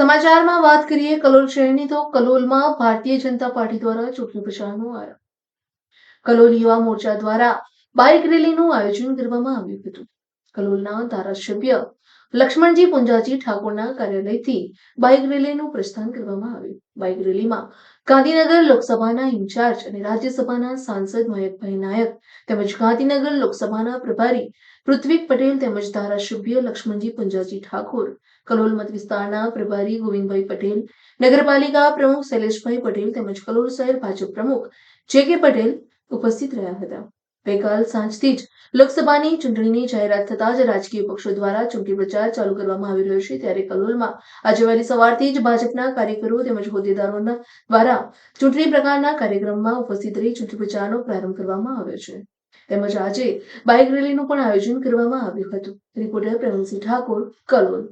સમાચારમાં વાત કરીએ કલોલ શહેરની, તો કલોલમાં ભારતીય જનતા પાર્ટી દ્વારા ચૂંટણી પ્રચારનું કલોલ યુવા મોરચા દ્વારા બાઇક રેલીનું આયોજન કરવામાં આવ્યું હતું. કલોલના ધારાસભ્ય લક્ષ્મણજી પુંજાજી ઠાકોરના કાર્યાલયથી બાઇક રેલીનું પ્રસ્થાન કરવામાં આવ્યું. બાઇક રેલીમાં ગાંધીનગર લોકસભાના ઇન્ચાર્જ અને રાજ્યસભાના સાંસદ મયંકભાઈ નાયક તેમજ ગાંધીનગર લોકસભાના પ્રભારી પૃથ્વી પટેલ તેમજ ધારાસભ્ય લક્ષ્મણજી પુંજાજી ઠાકોર, કલોલ મત વિસ્તારના પ્રભારી ગોવિંદભાઈ પટેલ, નગરપાલિકા પ્રમુખ શૈલેષભાઈ પટેલ તેમજ કલોલ શહેર ભાજપ પ્રમુખ જે કે પટેલ ઉપસ્થિત રહ્યા હતા. ગઈકાલ સાંજથી જ લોકસભાની ચૂંટણીની જાહેરાત થતાં જ રાજકીય પક્ષો દ્વારા ચૂંટણી પ્રચાર ચાલુ કરવામાં આવી રહ્યો છે. ત્યારે કલોલમાં આજે વહેલી સવારથી જ ભાજપના કાર્યકરો તેમજ હોદ્દેદારોના દ્વારા ચૂંટણી પ્રકારના કાર્યક્રમમાં ઉપસ્થિત રહી ચૂંટણી પ્રચારનો પ્રારંભ કરવામાં આવ્યો છે. તેમજ આજે બાઇક રેલીનું પણ આયોજન કરવામાં આવ્યું હતું. રિપોર્ટર પ્રવીણસિંહ ઠાકોર, કલોલ.